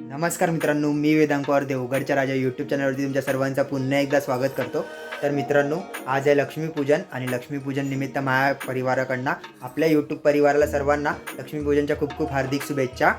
नमस्कार मित्रांनो मी वेदांक और देवगडच्या राजा यूट्यूब चॅनलवरती तुमच्या सर्वांचं पुन्हा एकदा स्वागत करतो. तर मित्रांनो आज आहे लक्ष्मीपूजन आणि लक्ष्मीपूजन निमित्त माझ्या परिवाराकडनं आपल्या यूट्यूब परिवाराला सर्वांना लक्ष्मीपूजनच्या खूप खूप हार्दिक शुभेच्छा.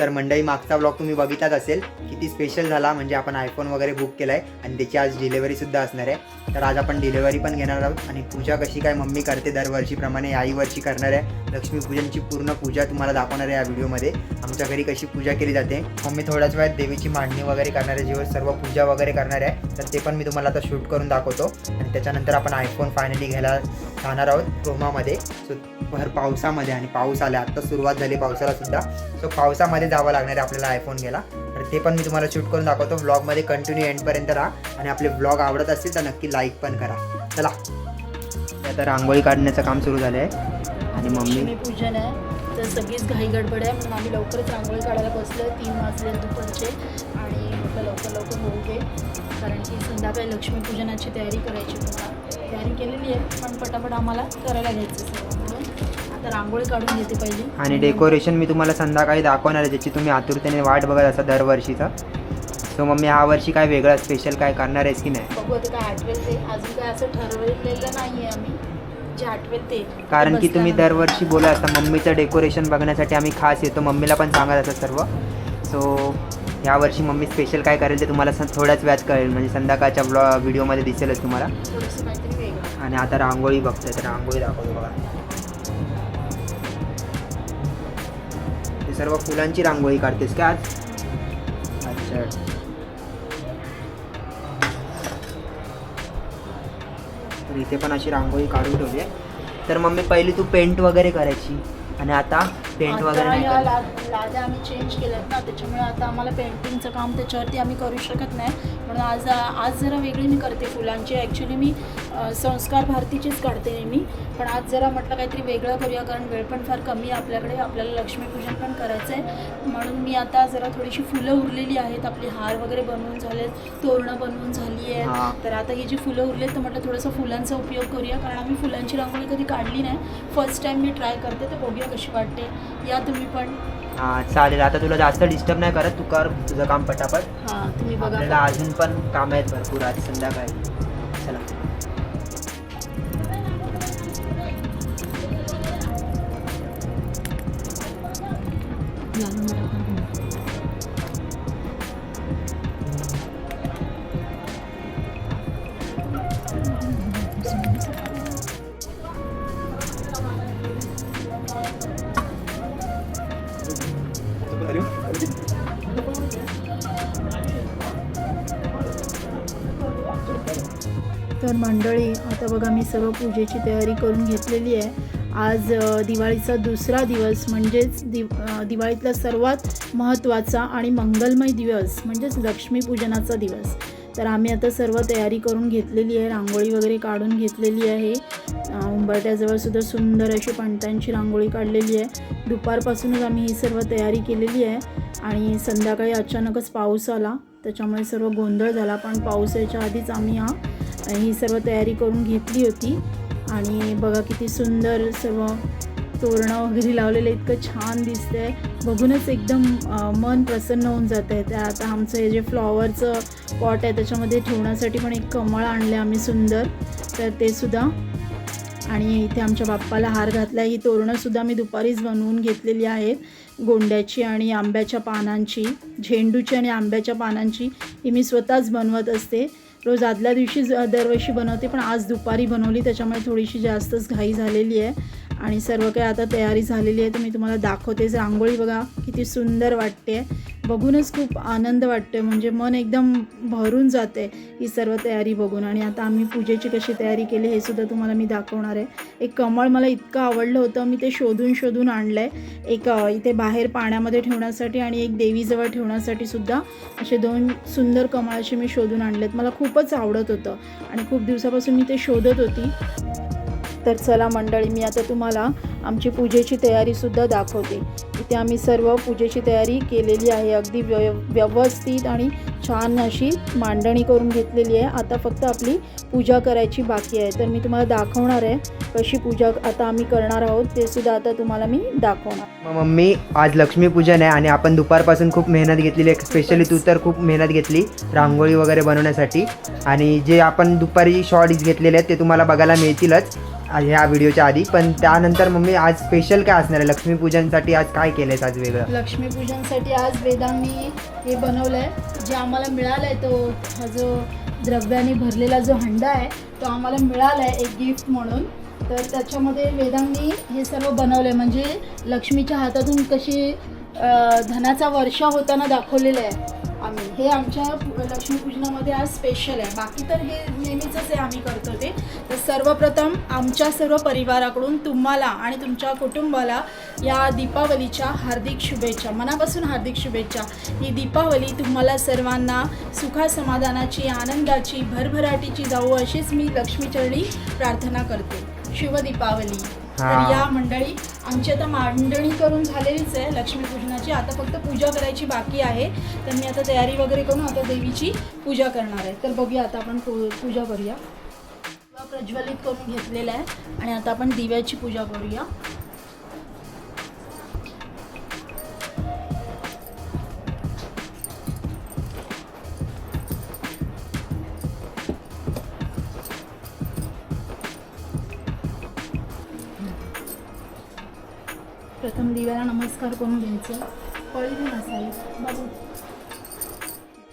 तर मंडळी मागचा ब्लॉग तुम्ही बघितलाच असेल. किती स्पेशल झाला म्हणजे आपण आयफोन वगैरे बुक केला आहे आणि त्याची आज डिलेवरीसुद्धा असणार आहे. तर आज आपण डिलेवरी पण घेणार आहोत आणि पूजा कशी काय मम्मी करते दरवर्षीप्रमाणे याही वर्षी करणार आहे. लक्ष्मीपूजनची पूर्ण पूजा तुम्हाला दाखवणार आहे या व्हिडिओमध्ये आमच्या घरी कशी पूजा केली जाते. मम्मी थोड्याच वेळात देवीची मांडणी वगैरे करणार आहे जेव्हा सर्व पूजा वगैरे करणार आहे तर ते पण मी तुम्हाला आता शूट करून दाखवतो. आणि त्याच्यानंतर आपण आयफोन फायनली घ्यायला जाणार आहोत क्रोमामध्ये सो भर पावसामध्ये आणि पाऊस आला आत्ता सुरुवात झाली पावसाला सुद्धा. सो मध्ये जावं लागणार आहे आपल्याला आयफोन घ्यायला. तर ते पण मी तुम्हाला शूट करून दाखवतो. व्लॉगमध्ये कंटिन्यू एंडपर्यंत राहा आणि आपले व्लॉग आवडत असतील तर नक्की लाईक पण करा. चला. आता रांगोळी काढण्याचं काम सुरू झालं आहे आणि मम्मी पूजन आहे. तर सगळीच घाई गडबड आहे. म्हणून आम्ही लवकरच रांगोळी काढायला बसलो तीन वाजले दुपारचे. आणि म्हटलं लवकर लवकर होऊ दे कारण की संध्याकाळी लक्ष्मीपूजनाची तयारी करायची तयारी केलेली आहे पण पटापट आम्हाला करायला घ्यायचं काढून घेते पहिली. आणि डेकोरेशन मी तुम्हाला संध्याकाळी दाखवणार आहे ज्याची तुम्ही आतुरतेने वाट बघत असा दरवर्षीचा सो मम्मी ह्या वर्षी काय वेगळं स्पेशल काय करणार आहेस की नाही? बघू आता काय आठवेल ते. अजून काय असं ठरवलेलं नाही आम्ही. जे आठवेल ते. कारण की तुम्ही. दरवर्षी बोला असता मम्मीचं डेकोरेशन बघण्यासाठी आम्ही खास येतो. मम्मीला पण सांगत असं सर्व. सो यावर्षी मम्मी स्पेशल काय करेल ते तुम्हाला स- थोड्याच व्याज कळेल. म्हणजे संध्याकाळच्या ब्लॉ व्हिडिओमध्ये दिसेलच तुम्हाला. थोडंसं काहीतरी वेगळं. आणि आता रांगोळी बघतोय तर रांगोळी दाखवतो बघा. सर्व फुलांची रांगोळी काढतेस का आज? अच्छा. तर इथे पण अशी रांगोळी काढून ठेवली आहे. तर मम्मी पहिली तू पेंट वगैरे करायची आणि आता पेंट वगैरे नाही लाद्या आम्ही चेंज केल्यात ना त्याच्यामुळे आता आम्हाला पेंटिंगचं काम त्याच्यावरती आम्ही करू शकत नाही. म्हणून आज आज जरा वेगळी मी करते फुलांची. ॲक्च्युली मी संस्कार भारतीचीच काढते नेहमी. पण आज जरा म्हटलं काहीतरी वेगळं करूया कारण वेळ पण फार कमी आहे आपल्याकडे. आपल्याला लक्ष्मीपूजन पण करायचं आहे म्हणून मी आता जरा थोडीशी फुलं उरलेली आहेत. आपली हार वगैरे बनवून झालेत तोरणं बनवून झाली. आहेत. तर आता ही जी फुलं उरलेत तर म्हटलं थोडंसं फुलांचा उपयोग करूया कारण आम्ही फुलांची रांगोळी कधी काढली नाही. फर्स्ट टाईम मी ट्राय करते तर बघूया कशी वाटते. या तुम्ही पण. हां चालेल. आता तुला जास्त डिस्टर्ब नाही करत. तू कर तुझं काम पटापट. हां तुम्ही बघा अजून पण काम आहेत भरपूर. आज संध्याकाळी. तर मंडळी आता बघा मी सर्व पूजेची तयारी करून घेतलेली आहे. आज दिवाळीचा दुसरा दिवस म्हणजेच दि दिवाळीतला सर्वात महत्त्वाचा आणि मंगलमय दिवस म्हणजेच लक्ष्मीपूजनाचा दिवस. तर आम्ही आता सर्व तयारी करून घेतलेली आहे रांगोळी वगैरे काढून घेतलेली आहे. उंबरट्याजवळसुद्धा सुंदर अशी पणत्यांची रांगोळी काढलेली आहे. दुपारपासूनच आम्ही ही सर्व तयारी केलेली आहे आणि संध्याकाळी अचानकच पाऊस आला. त्याच्यामुळे सर्व गोंधळ झाला पण पाऊस यायच्या आधीच आम्ही हा ही सर्व तयारी करून घेतली होती. आणि बघा किती सुंदर सर्व तोरणं वगैरे लावलेलं इतकं छान दिसतंय. बघूनच एकदम मन प्रसन्न होऊन जात आहे त्या आता आमचं हे जे फ्लॉवरचं पॉट आहे त्याच्यामध्ये ठेवण्यासाठी पण एक कमळ आणलं आम्ही सुंदर. तर ते सुद्धा. आणि इथे आमच्या बाप्पाला हार घातला ही तोरणंसुद्धा मी दुपारीच बनवून घेतलेली आहेत. गोंड्याची आणि आंब्याच्या पानांची झेंडूची आणि आंब्याच्या पानांची ही मी स्वतःच बनवत असते. रोज आदल्या दिवशी दरवर्षी बनवते पण आज दुपारी बनवली त्याच्यामुळे थोडीशी जास्तच घाई झालेली आहे. आणि सर्व काही आता तयारी झालेली आहे तर मी तुम्हाला दाखवतेच रांगोळी बघा किती सुंदर वाटते. बघूनच खूप आनंद वाटते म्हणजे मन एकदम भरून जाते ही सर्व तयारी बघून. आणि आता आम्ही पूजेची कशी तयारी केली हे सुद्धा तुम्हाला मी दाखवणार आहे. एक कमळ मला इतकं आवडलं होतं मी ते शोधून शोधून आणलं आहे एक इथे बाहेर पाण्यामध्ये ठेवण्यासाठी आणि एक देवीजवळ ठेवण्यासाठी सुद्धा असे दोन सुंदर कमळाचे मी शोधून आणलेत. मला खूपच आवडत होतं आणि खूप दिवसापासून मी ते शोधत होती. तर चला मंडळी मी आता तुम्हाला आमची पूजेची तयारीसुद्धा दाखवते. इथे आम्ही सर्व पूजेची तयारी केलेली आहे. अगदी व्य व्यवस्थित आणि छान अशी मांडणी करून घेतलेली आहे. आता फक्त आपली पूजा करायची बाकी आहे. तर मी तुम्हाला दाखवणार आहे कशी पूजा आता आम्ही करणार आहोत. ते सुद्धा आता तुम्हाला मी दाखवणार. मम्मी आज लक्ष्मीपूजन आहे आणि आपण दुपारपासून खूप मेहनत घेतलेली आहे. स्पेशली तू तर खूप मेहनत घेतली रांगोळी वगैरे बनवण्यासाठी. आणि जे आपण दुपारी शॉर्ट्स घेतलेले आहेत ते तुम्हाला बघायला मिळतीलच. ह्या व्हिडिओच्या आधी. पण त्यानंतर मम्मी आज स्पेशल काय असणार आहे? लक्ष्मीपूजनसाठी आज काय केलं आज वेगळं? लक्ष्मीपूजनसाठी आज वेदांनी हे बनवलं आहे जे आम्हाला मिळालं आहे तो हा जो द्रव्याने भरलेला जो हंडा आहे तो आम्हाला मिळाला आहे एक गिफ्ट म्हणून. तर त्याच्यामध्ये वेदांनी हे सर्व बनवलं आहे म्हणजे लक्ष्मीच्या हातातून कशी धनाचा वर्षा होताना दाखवलेलं आहे. आम्ही. हे आमच्या लक्ष्मीपूजनामध्ये आज स्पेशल आहे. बाकी तर हे नेहमीच आहे आम्ही करतो ते. तर सर्वप्रथम आमच्या सर्व परिवाराकडून तुम्हाला आणि तुमच्या कुटुंबाला या दीपावलीच्या हार्दिक शुभेच्छा मनापासून हार्दिक शुभेच्छा. ही दीपावली तुम्हाला सर्वांना सुखासमाधानाची आनंदाची भरभराटीची जाऊ अशीच मी लक्ष्मीचरणी प्रार्थना करते. शुभ दीपावली. तर. या मंडळी आमची आता मांडणी करून झालेलीच आहे लक्ष्मीपूजनाची. आता फक्त पूजा करायची बाकी आहे. तर मी आता तयारी वगैरे करून आता देवीची पूजा करणार आहे. तर बघूया आता आपण पूजा करूया. प्रज्वलित करून घेतलेला आहे. आणि आता आपण दिव्याची पूजा करूया. दिव्याला नमस्कार करून घ्यायचा. पळी बघू.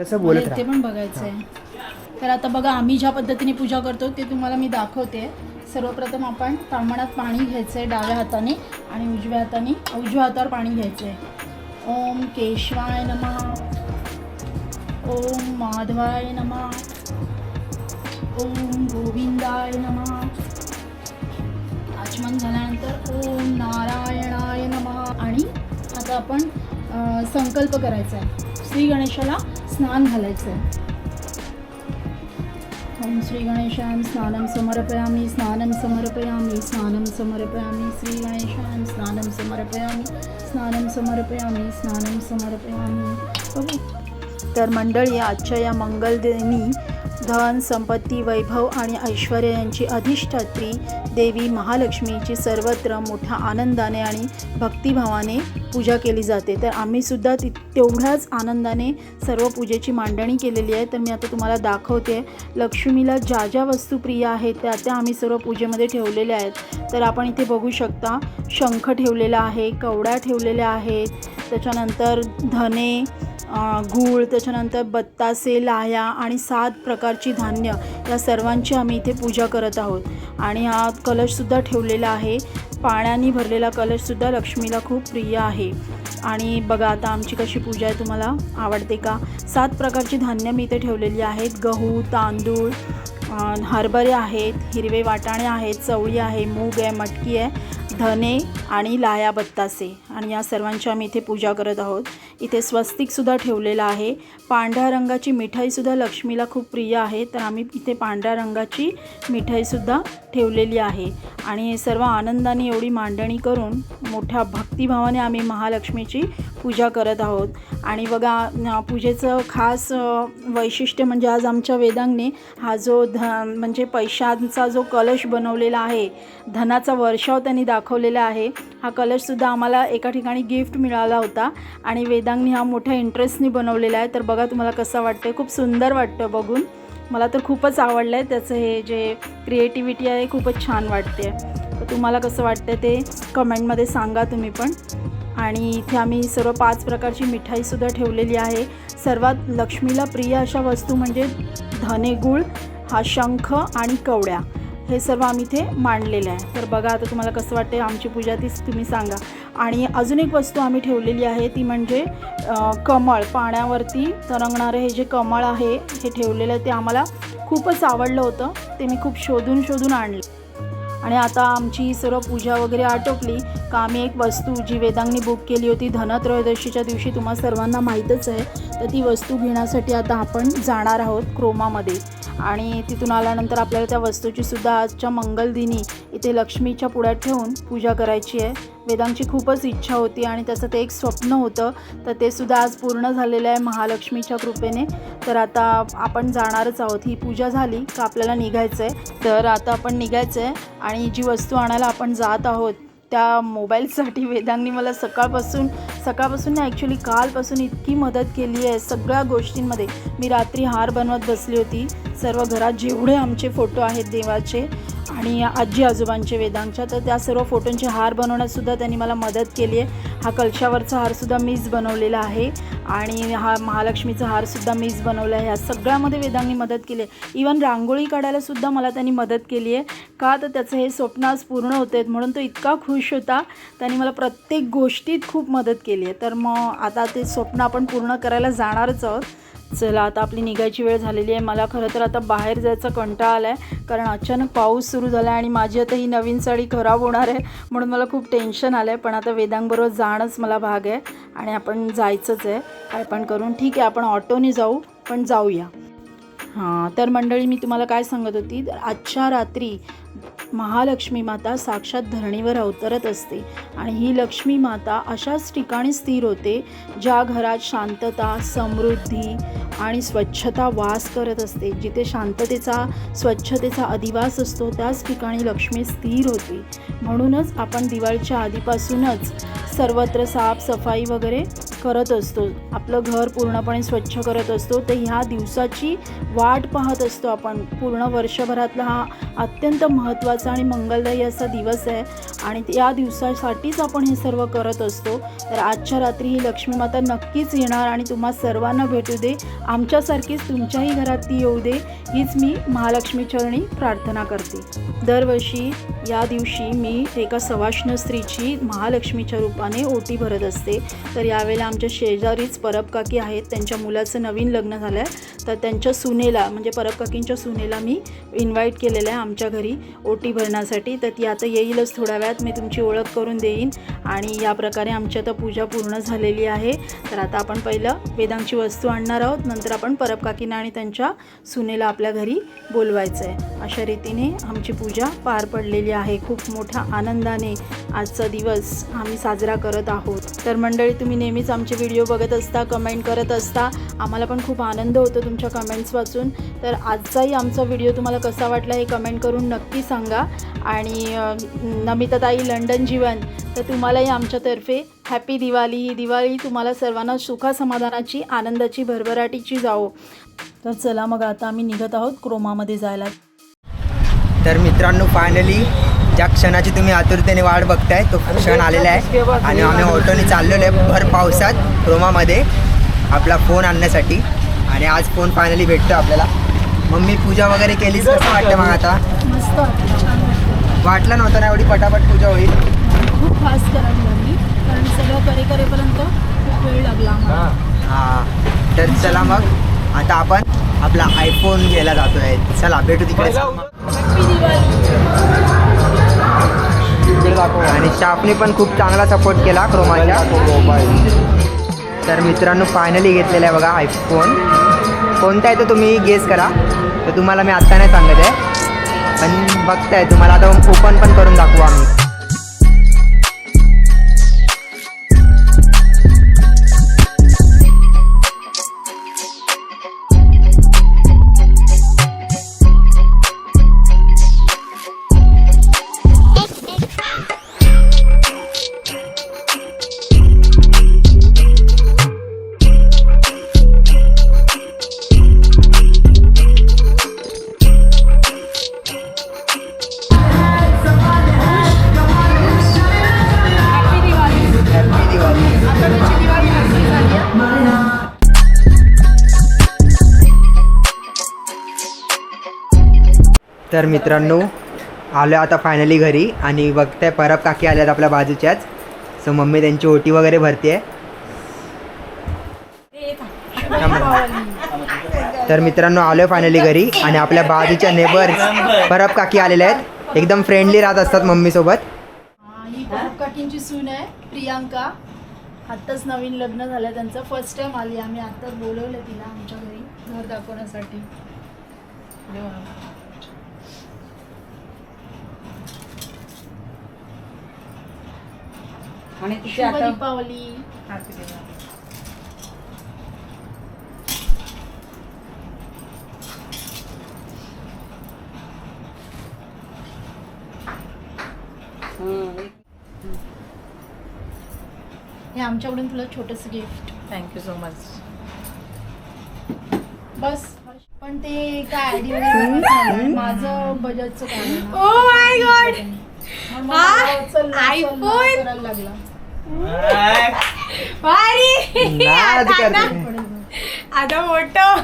तसं बोलत ते पण बघायचं आहे तर आता बघा आम्ही ज्या पद्धतीने पूजा करतो ते तुम्हाला मी दाखवते. सर्वप्रथम आपण तांबणात पाणी घ्यायचं आहे डाव्या हाताने आणि उजव्या हाताने उजव्या हातावर पाणी घ्यायचं आहे ओम केशवाय नमः. ओम माधवाय नमः. ओम गोविंदाय नमः. आचमन झाल्यानंतर ओम नारायणाय नमः. आणि आता आपण संकल्प करायचा आहे श्री गणेशाला स्नान घालायचं आहे ओम श्री गणेशां स्नानं समर्पयामि स्नानं समर्पयामि स्नानं समर्पयामि. श्री गणेशां स्नानं समर्पयामि स्नानं समर्पयामि स्नानं समर्पयामि. बघू. तर मंडळी आजच्या या मंगलदिनी धन संपत्ती वैभव आणि ऐश्वर यांची अधिष्ठात्री देवी महालक्ष्मीची सर्वत्र मोठ्या आनंदाने आणि भक्तिभावाने पूजा केली जाते. तर आम्हीसुद्धा ती तेवढ्याच आनंदाने सर्व पूजेची मांडणी केलेली आहे. तर मी आता तुम्हाला दाखवते. लक्ष्मीला ज्या ज्या वस्तू प्रिय आहेत त्या त्या आम्ही सर्व पूजेमध्ये ठेवलेल्या आहेत. तर आपण इथे बघू शकता शंख ठेवलेला आहे कवड्या ठेवलेल्या आहेत. त्याच्यानंतर धने गूळ त्याच्यानंतर बत्तासे लाया आणि सात प्रकारची धान्य या सर्वांची आम्ही इथे पूजा करत आहोत. आणि हा कलशसुद्धा ठेवलेला आहे. पाण्याने भरलेला कलशसुद्धा लक्ष्मीला खूप प्रिय आहे. आणि बघा आता आमची कशी पूजा आहे तुम्हाला आवडते का? सात प्रकारची धान्य मी इथे ठेवलेली आहेत. गहू तांदूळ हरभरे आहेत हिरवे वाटाणे आहेत चवळी आहे मूग आहे मटकी आहे. धने आणि लाया बत्तासे. आणि या सर्वांची आम्ही इथे पूजा करत आहोत. इथे स्वस्तिकसुद्धा ठेवलेलं आहे. पांढऱ्या रंगाची मिठाईसुद्धा लक्ष्मीला खूप प्रिय आहे. तर आम्ही इथे पांढऱ्या रंगाची मिठाईसुद्धा ठेवलेली आहे. आणि सर्व आनंदाने एवढी मांडणी करून मोठ्या भक्तिभावाने आम्ही महालक्ष्मीची पूजा करत आहोत. आणि बघा पूजेचं खास वैशिष्ट्य म्हणजे आज आमच्या वेदांगने हा जो ध म्हणजे पैशांचा जो कलश बनवलेला आहे धनाचा वर्षाव त्यांनी दाखवलेला आहे हा कलशसुद्धा आम्हाला एका ठिकाणी गिफ्ट मिळाला होता. आणि वेदांगनी हा मोठ्या इंटरेस्टने बनवलेला आहे. तर बघा तुम्हाला कसं वाटतं खूप सुंदर वाटतं बघून. मला तर खूपच आवडलं आहे त्याचं हे जे क्रिएटिव्हिटी आहे खूपच छान वाटते तुम्हाला कसं वाटतं ते? कमेंटमध्ये सांगा तुम्ही पण. आणि इथे आम्ही सर्व पाच प्रकारची मिठाईसुद्धा ठेवलेली आहे. सर्वात लक्ष्मीला प्रिय अशा वस्तू म्हणजे धनेगुळ हा शंख आणि कवड्या. हे सर्व आम्ही इथे मांडलेलं आहे. तर बघा आता तुम्हाला कसं वाटते आमची पूजा तीच तुम्ही सांगा. आणि अजून एक वस्तू आम्ही ठेवलेली आहे ती म्हणजे कमळ. पाण्यावरती तरंगणारे हे जे कमळ आहे हे ठेवलेलं आहे ते आम्हाला खूपच आवडलं होतं. ते मी खूप शोधून शोधून आणलं. आणि आता आमची ही सर्व पूजा वगैरे आटोपली का आम्ही एक वस्तू जी वेदांगनी बुक केली होती धनत्रयोदशीच्या दिवशी तुम्हा सर्वांना माहीतच आहे तर ती वस्तू घेण्यासाठी आता आपण जाणार आहोत क्रोमामध्ये. आणि तिथून आल्यानंतर आपल्याला त्या वस्तूची सुद्धा आजच्या मंगलदिनी इथे लक्ष्मीच्या पुढ्यात ठेवून पूजा करायची आहे. वेदांची खूपच इच्छा होती आणि त्याचं ते एक स्वप्न होतं. तर ते सुद्धा आज पूर्ण झालेलं आहे महालक्ष्मीच्या कृपेने. तर आता आपण जाणारच आहोत. ही पूजा झाली का आपल्याला निघायचं आहे? तर आता आपण निघायचं आहे आणि जी वस्तू आणायला आपण जात आहोत त्या मोबाईलसाठी वेदांनी मला सकाळपासून सकाळपासून ना ॲक्च्युली कालपासून इतकी मदत केली आहे सगळ्या गोष्टींमध्ये. मी रात्री हार बनवत बसली होती. सर्व घरात जेवढे आमचे फोटो आहेत देवाचे आणि आजी आजोबांचे वेदांच्या तर त्या सर्व फोटोंचे हार बनवण्यातसुद्धा त्यांनी मला मदत केली आहे. हा कलशावरचा हारसुद्धा मीच बनवलेला आहे आणि हा महालक्ष्मीचा हारसुद्धा मीच बनवला आहे. ह्या सगळ्यामध्ये वेदांनी मदत केली आहे. इवन रांगोळी काढायलासुद्धा मला त्यांनी मदत केली आहे. का तर त्याचं हे स्वप्न आज पूर्ण होते म्हणून तो इतका खुश होता. त्यांनी मला प्रत्येक गोष्टीत खूप मदत केली आहे. तर मग आता ते स्वप्न आपण पूर्ण करायला जाणारच आहोत. चला आता आपली निघायची वेळ झालेली आहे. मला खरं तर आता बाहेर जायचा कंटाळा आला आहे कारण अचानक पाऊस सुरू झाला आहे आणि माझी आता ही नवीन साडी खराब होणार आहे म्हणून मला खूप टेन्शन आलं आहे पण आता वेदांबरोबर जाणंच मला भाग आहे आणि आपण जायचंच आहे. काय पण करून ठीक आहे आपण ऑटोने जाऊ पण जाऊया. हां तर मंडळी मी तुम्हाला काय सांगत होती? तर आजच्या रात्री महालक्ष्मी माता साक्षात धरणीवर अवतरत असते आणि ही लक्ष्मी माता अशाच ठिकाणी स्थिर होते ज्या घरात शांतता समृद्धी आणि स्वच्छता वास करत असते. जिथे शांततेचा स्वच्छतेचा अधिवास असतो त्याच ठिकाणी लक्ष्मी स्थिर होते. म्हणूनच आपण दिवाळीच्या आधीपासूनच सर्वत्र साफसफाई वगैरे करत असतो. आपलं घर पूर्णपणे स्वच्छ करत असतो. तर ह्या दिवसाची वाट पाहत असतो आपण. पूर्ण वर्षभरातला हा अत्यंत महत्त्वाचा आणि मंगलदायी असा दिवस आहे. आणि या दिवसासाठीच आपण हे सर्व करत असतो. तर आजच्या रात्री ही लक्ष्मी माता नक्कीच येणार आणि तुम्हा सर्वांना भेटू दे. आमच्यासारखीच तुमच्याही घरात ती येऊ दे. हीच मी महालक्ष्मी चरणी प्रार्थना करते. दरवर्षी या दिवशी मी एका सवाष्ण स्त्रीची महालक्ष्मीच्या रूपाने ओटी भरत असते. तर यावेळेला आमच्या शेजारीच परब काकी आहेत. त्यांच्या मुलाचं नवीन लग्न झालं आहे तर त्यांच्या सुनेला म्हणजे परब काकींच्या सुनेला मी इन्व्हाइट केलेलं आहे आमच्या घरी ओटी भरण्यासाठी. तर ती आता येईलच थोड्या वेळात. मी तुमची ओळख करून देईन. आणि या प्रकारे आमची आता पूजा पूर्ण झालेली आहे. तर आता आपण पहिलं वेदांची वस्तू आणणार आहोत. नंतर आपण परब काकींना आणि त्यांच्या सुनेला आपल्या घरी बोलवायचं आहे अशा रीतीने आमची पूजा पार पडलेली आहे. खूप मोठ्या आनंदाने आजचा दिवस आम्ही साजरा करत आहोत. तर मंडळी तुम्ही नेहमीच आमचे व्हिडिओ बघत असता कमेंट करत असता आम्हाला पण खूप आनंद होतो तुमच्या कमेंट्स वाचून तर आजचाही आमचा व्हिडिओ तुम्हाला कसा वाटला हे कमेंट करून नक्की सांगा. आणि नमिताताई लंडन जीवन तर तुम्हालाही आमच्यातर्फे हॅपी दिवाळी. ही दिवाळी तुम्हाला सर्वांना सुखासमाधानाची आनंदाची भरभराटीची जाओ तर चला मग आता आम्ही निघत आहोत क्रोमामध्ये जायला. तर मित्रांनो फायनली ज्या क्षणाची तुम्ही आतुरतेने वाट बघताय तो क्षण आलेला आहे. आणि आम्ही ऑटोने चाललेलो आहे भर पावसात रोमामध्ये आपला फोन आणण्यासाठी. आणि आज फोन फायनली भेटतो आपल्याला. मम्मी पूजा वगैरे केलीच कसं वाटतं मग आता? वाटलं, नव्हतं ना एवढी पटापट पूजा होईल? खूप फास्ट करावी लागली कारण सगळं करे करेपर्यंत खूप वेळ लागला आम्हाला. हा. तर चला मग आता आपण आपला आयफोन घ्यायला जातोय. चला भेटू तिकडे. दिवाळी आणि शापने पण खूप चांगला सपोर्ट केला क्रोमाच्या. तर मित्रांनो फायनली घेतलेला आहे बघा आयफोन कोणता आहे तो तुम्ही गेस करा. तर तुम्हाला मी आत्ता नाही सांगत आहे. पण बघताय तुम्हाला आता ओपन पण करून दाखवू आम्ही. तर मित्रांनो आलो आता फायनली घरी आणि बघताय परब काकी आल्यात आपल्या बाजूच्याच. सो मम्मी त्यांची ओटी वगैरे भरते तर मित्रांनो आलो फायनली घरी आणि आपल्या बाजूच्या नेबर्स परब काकी आलेल्या आहेत. एकदम फ्रेंडली राहत असतात मम्मी सोबत. ही काकींची सून आहे प्रियांका. आत्ताच नवीन लग्न झालं त्यांचं. फर्स्ट टाइम आली. आम्ही आत्ताच बोलवलं तिला आमच्या घरी. घर दाखवण्यासाठी. आणि तिचे आता दीपावली हे आमच्याकडून तुला छोटंसं gift thank you so much बस पण ते काय आयडी वगैरे करायचं नाही. माझं बजाजचं काय आहे ना. Oh my God. मग मला चल ना, चल ना iPhone. करायला लागला भारी नाद आता- करते. आता मोठं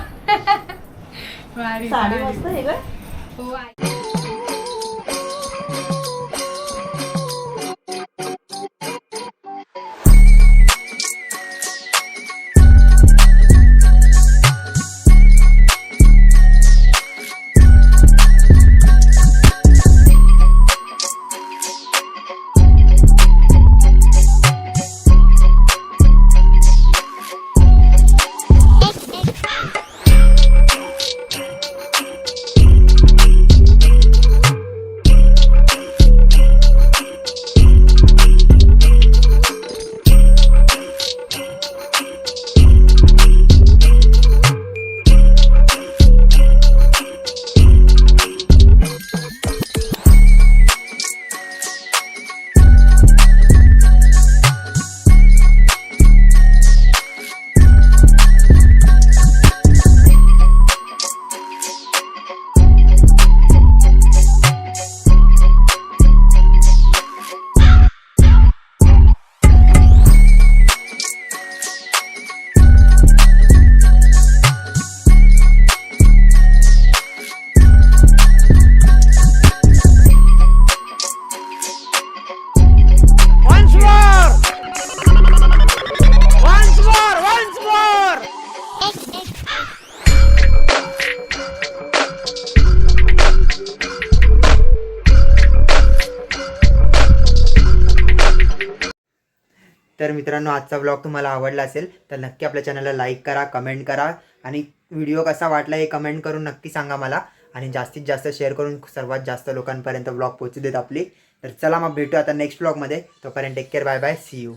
भारी साडी भारी. मस्त आहे गं. हो, आहे. तर मित्रांनो आजचा ब्लॉग तुम्हाला आवडला असेल तर नक्की आपल्या चॅनलला लाईक करा कमेंट करा आणि व्हिडिओ कसा वाटला हे कमेंट करून नक्की सांगा मला. आणि जास्तीत जास्त शेअर करून सर्वात जास्त लोकांपर्यंत ब्लॉग पोहोचू देत आपली. तर चला मग भेटू आता नेक्स्ट ब्लॉगमध्ये तोपर्यंत take care bye bye see you